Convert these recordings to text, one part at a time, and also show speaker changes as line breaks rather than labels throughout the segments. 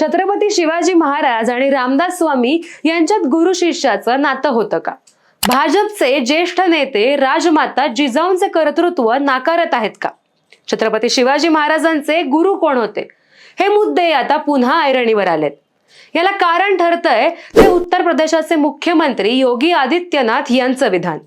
छत्रपती शिवाजी महाराज आणि रामदास स्वामी यांच्यात गुरु शिष्याचं नातं होतं का? भाजपचे ज्येष्ठ नेते राजमाता जिजाऊंचे कर्तृत्व नाकारत आहेत का? छत्रपती शिवाजी महाराजांचे गुरु कोण होते? हे मुद्दे आता पुन्हा ऐरणीवर आलेत. याला कारण ठरतंय ते उत्तर प्रदेशाचे मुख्यमंत्री योगी आदित्यनाथ यांचं विधान.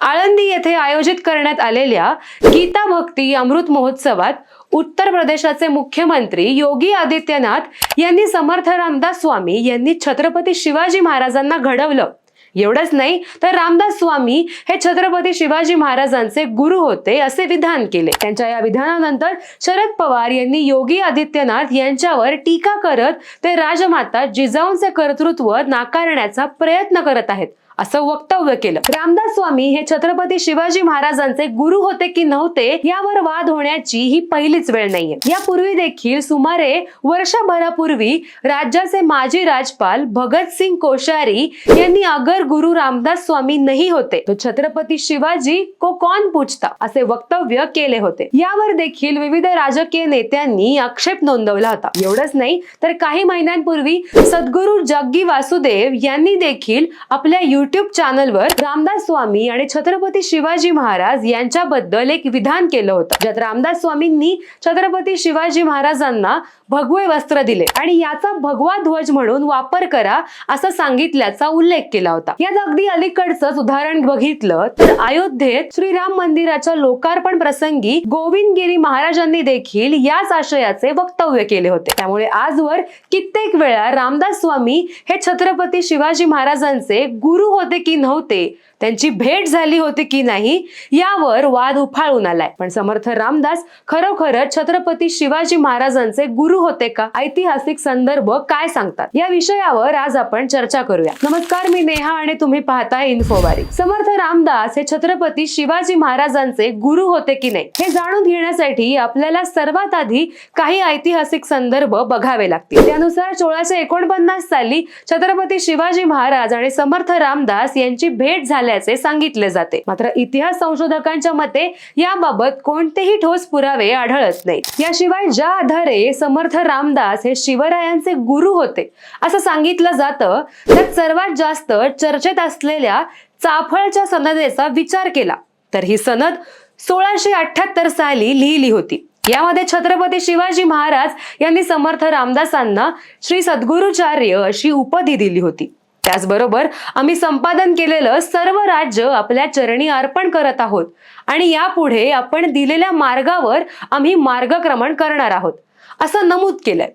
आळंदी येथे आयोजित करण्यात आलेल्या गीता भक्ती अमृत महोत्सवात उत्तर प्रदेशाचे मुख्यमंत्री योगी आदित्यनाथ यांनी समर्थ रामदास स्वामी यांनी छत्रपती शिवाजी महाराजांना घडवलं. एवढंच नाही तर रामदास स्वामी हे छत्रपती शिवाजी महाराजांचे गुरु होते असे विधान केले. त्यांच्या या विधानानंतर शरद पवार यांनी योगी आदित्यनाथ यांच्यावर टीका करत ते राजमाता जिजाऊंचे कर्तृत्व नाकारण्याचा प्रयत्न करत आहेत असं वक्तव्य केलं. रामदास स्वामी हे छत्रपती शिवाजी महाराजांचे गुरु होते की नव्हते यावर वाद होण्याची ही पहिलीच वेळ नाहीये. यापूर्वी देखील सुमारे वर्षभरापूर्वी राज्याचे माजी राज्यपाल भगतसिंग कोश्यारी यांनी अगर गुरु रामदास स्वामी नाही होते. तो छत्रपती शिवाजी को कौन पूछता? असे वक्तव्य केले होते. यावर देखील विविध राजकीय नेत्यांनी आक्षेप नोंदवला होता. एवढंच नाही तर काही महिन्यांपूर्वी सद्गुरू जग्गी वासुदेव यांनी देखील आपल्या युट्यूब चॅनलवर रामदास स्वामी आणि छत्रपती शिवाजी महाराज यांच्याबद्दल एक विधान केलं होतं. ज्यात रामदास स्वामींनी छत्रपती शिवाजी महाराजांना भगवे वस्त्र दिले आणि याचा भगवा ध्वज म्हणून वापर करा असं सांगितल्याचा उल्लेख केला होता. होता. यात अगदी अलीकडचंच उदाहरण बघितलं तर अयोध्येत श्रीराम मंदिराच्या लोकार्पण प्रसंगी गोविंदगिरी महाराजांनी देखील याच आशयाचे वक्तव्य केले होते. त्यामुळे आजवर कित्येक वेळा रामदास स्वामी हे छत्रपती शिवाजी महाराजांचे गुरु होते की नव्हते त्यांची भेट झाली होती की नाही यावर वाद उफाळून आलाय. पण समर्थ रामदास खरोखरच छत्रपती शिवाजी महाराजांचे गुरु होते का? ऐतिहासिक संदर्भ काय सांगतात? या विषयावर आज आपण चर्चा करूया. नमस्कार मी नेहा आणि तुम्ही पाहता इन्फोबारी. समर्थ रामदास हे छत्रपती शिवाजी महाराजांचे गुरु होते की नाही हे जाणून घेण्यासाठी आपल्याला सर्वात आधी काही ऐतिहासिक संदर्भ बघावे लागतील. त्यानुसार सोळाशे एकोणपन्नास साली छत्रपती शिवाजी महाराज आणि समर्थ रामदास यांची भेट झाल्याचे सांगितले जाते. मात्र इतिहास संशोधकांच्या मते याबाबत कोणतेही ठोस पुरावे आढळत नाहीत. याशिवाय ज्या आधारे समर्थ रामदास हे शिवरायांचे गुरु होते असं सांगितलं जातं त्यात सर्वात जास्त चर्चेत असलेल्या चाफळच्या सनदेचा विचार केला. तर ही सनद सोळाशे अठ्याहत्तर साली लिहिली होती. यामध्ये छत्रपती शिवाजी महाराज यांनी समर्थ रामदासांना श्री सद्गुरुचार्य अशी उपाधी दिली होती. त्याचबरोबर आम्ही संपादन केलेलं सर्व राज्य आपल्या चरणी अर्पण करत आहोत आणि यापुढे आपण दिलेल्या मार्गावर आम्ही मार्गक्रमण करणार आहोत. असं नमूद केलंय.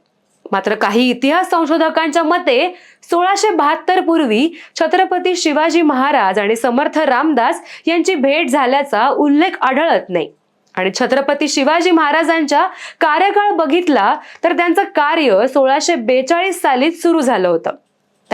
मात्र काही इतिहास संशोधकांच्या मते सोळाशे बहात्तर पूर्वी छत्रपती शिवाजी महाराज आणि समर्थ रामदास यांची भेट झाल्याचा उल्लेख आढळत नाही. आणि छत्रपती शिवाजी महाराजांच्या कार्यकाळ बघितला तर त्यांचं कार्य सोळाशे बेचाळीस साली सुरू झालं होतं.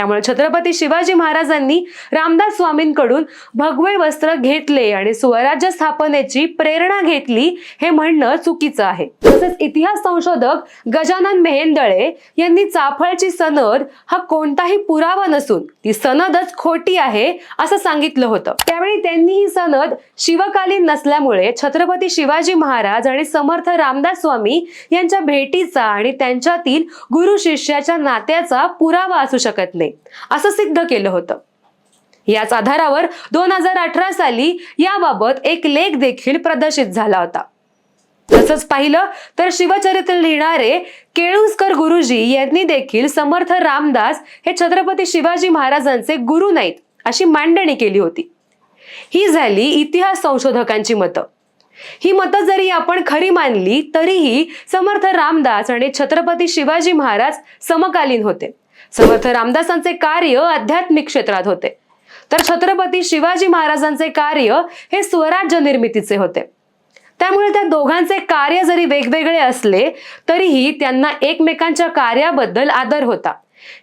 त्यामुळे छत्रपती शिवाजी महाराजांनी रामदास स्वामींकडून भगवे वस्त्र घेतले आणि स्वराज्य स्थापनेची प्रेरणा घेतली हे म्हणणं चुकीचं आहे. तसेच इतिहास संशोधक गजानन मेहेंदळे यांनी चाफळची सनद हा कोणताही पुरावा नसून ती सनदच खोटी आहे असं सांगितलं होतं. त्यावेळी त्यांनी ही सनद शिवकालीन नसल्यामुळे छत्रपती शिवाजी महाराज आणि समर्थ रामदास स्वामी यांच्या भेटीचा आणि त्यांच्यातील गुरु शिष्याच्या नात्याचा पुरावा असू शकत नाही. असं सिद्ध केलं होतं. याच आधारावर दोन हजार अठरा साली याबाबत एक लेख देखील प्रदर्शित झाला होता. तसंच पाहिलं तर शिवचरित्र लिहिणारे केळुसकर गुरुजी यांनी देखील समर्थ रामदास हे छत्रपती शिवाजी महाराजांचे गुरु नाहीत अशी मांडणी केली होती. ही झाली इतिहास संशोधकांची मतं. ही मतं जरी आपण खरी मानली तरीही समर्थ रामदास आणि छत्रपती शिवाजी महाराज समकालीन होते. समर्थ रामदासांचे कार्य आध्यात्मिक क्षेत्रात होते. तर छत्रपती शिवाजी महाराजांचे कार्य हे स्वराज्य निर्मितीचे होते. त्यामुळे त्या दोघांचे कार्य जरी वेगवेगळे असले तरीही त्यांना एकमेकांच्या कार्याबद्दल आदर होता.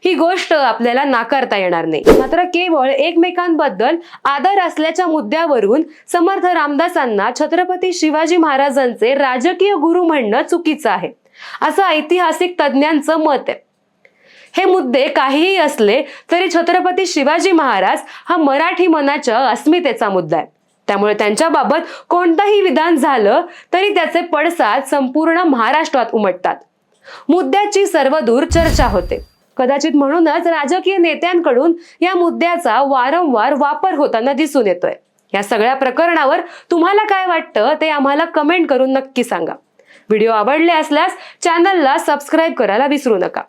ही गोष्ट आपल्याला नाकारता येणार नाही. मात्र केवळ एकमेकांबद्दल आदर असल्याच्या मुद्द्यावरून समर्थ रामदासांना छत्रपती शिवाजी महाराजांचे राजकीय गुरु म्हणणं चुकीचं आहे. असं ऐतिहासिक तज्ज्ञांचं मत आहे. हे मुद्दे काहीही असले तरी छत्रपती शिवाजी महाराज हा मराठी मनाच्या अस्मितेचा मुद्दा आहे. त्यामुळे त्यांच्याबाबत कोणतंही विधान झालं तरी त्याचे पडसाद संपूर्ण महाराष्ट्रात उमटतात. मुद्द्याची सर्वदूर चर्चा होते. कदाचित म्हणूनच राजकीय नेत्यांकडून या मुद्द्याचा वारंवार वापर होताना दिसून येतोय. या सगळ्या प्रकरणावर तुम्हाला काय वाटतं ते आम्हाला कमेंट करून नक्की सांगा. व्हिडिओ आवडले असल्यास चॅनलला सबस्क्राईब करायला विसरू नका.